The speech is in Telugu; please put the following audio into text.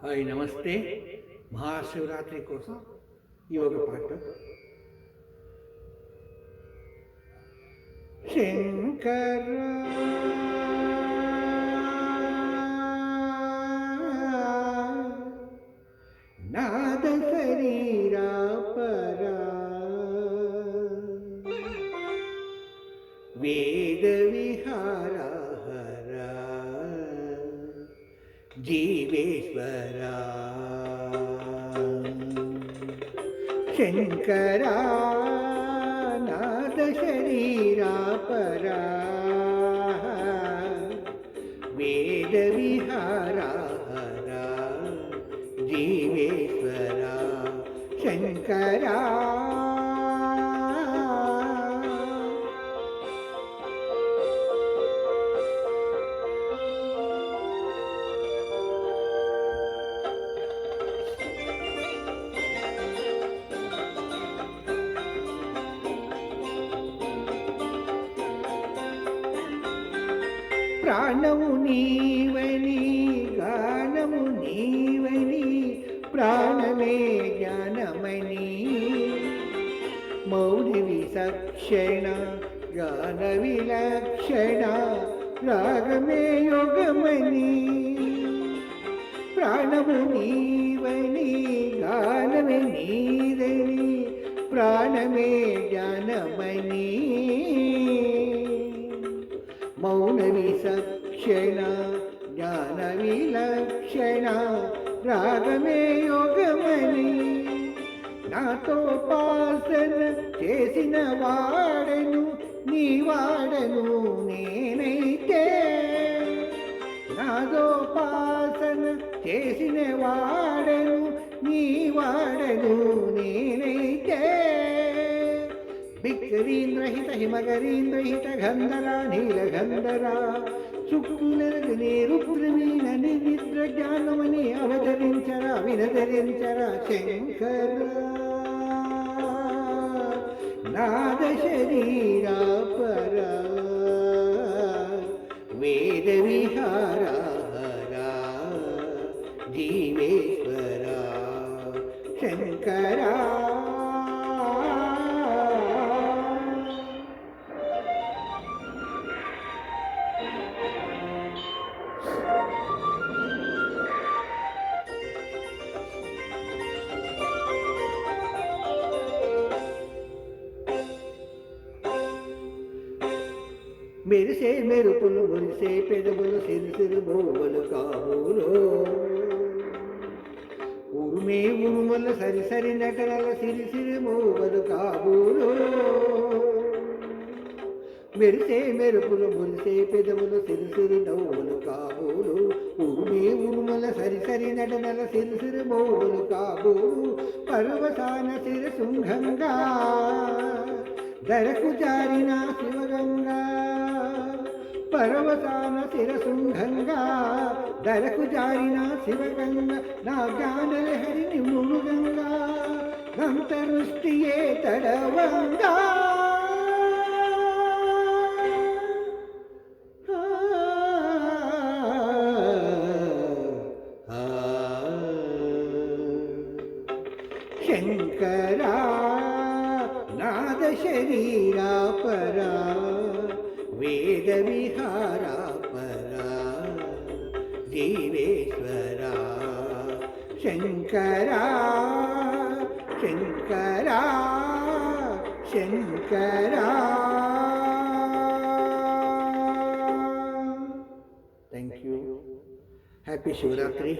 హాయ్ నమస్తే మహాశివరాత్రి కోసం ఈ ఒక పాట శంకర నాద శరీరా పరా వేద విహార जीवेश्वरा शङ्करा नादशरीरापरा वेदविहारा जीवेश्वरा शङ्करा ప్రాణము నీవని గానము నీవని ప్రాణమే జ్ఞానమని. మౌని సక్షణ గాన విలక్షణ రాగమే యోగమని. ప్రాణము నీవని గానమే నీదని ప్రాణమే జ్ఞానమని. మౌన విసక్షణ జ్ఞాన విలక్షణ రాగమే యోగమని నాతో పాసన చేసిన వాడను నీ వాడను నేనైతే। నాదో పాసన చేసిన వాడను నీ వాడను నేనైతే। బిక్కరీంద్రహిత హిమగరీంద్రహిత గంధరా నీలగంధరా శుక్రులకు రుద్రమీన నిద్ర జ్ఞానమని అవతరించరా వినతరించరా శంకర. నాద శరీరా పరా వేద విహారా జీవేశ్వరా. శంకరా. మెరిసే మెరుపులు మురిసే పెదవులు సిరిసిరు బోవలు కాబోలు ఉరుమే ఉరుమల సరిసరి నటనల సిరిసిరి మోవలు కాబూలు మెరిసే మెరుపులు మురిసే పెదవులు సిరిసిరి నవ్వులు కాబూలు ఉరుమే ఉరుమల సరిసరి నటనల సిరిసిరి మోవలు కాబూలు పర్వసాన సిరి శృంగంగా ధరకు జారిన శివగంగా పర్వతాన శిరశృంగంగా ధరకు జారిన శివగంగ నా జ్ఞానలహరిని మునుగంగా నంతరుష్టియే తడవంగా శంకరా నాద శరీరా वेदविहारा परा देवेश्वरा शङ्करा शङ्करा शङ्करा थैंक यू हैप्पी शिवरात्रि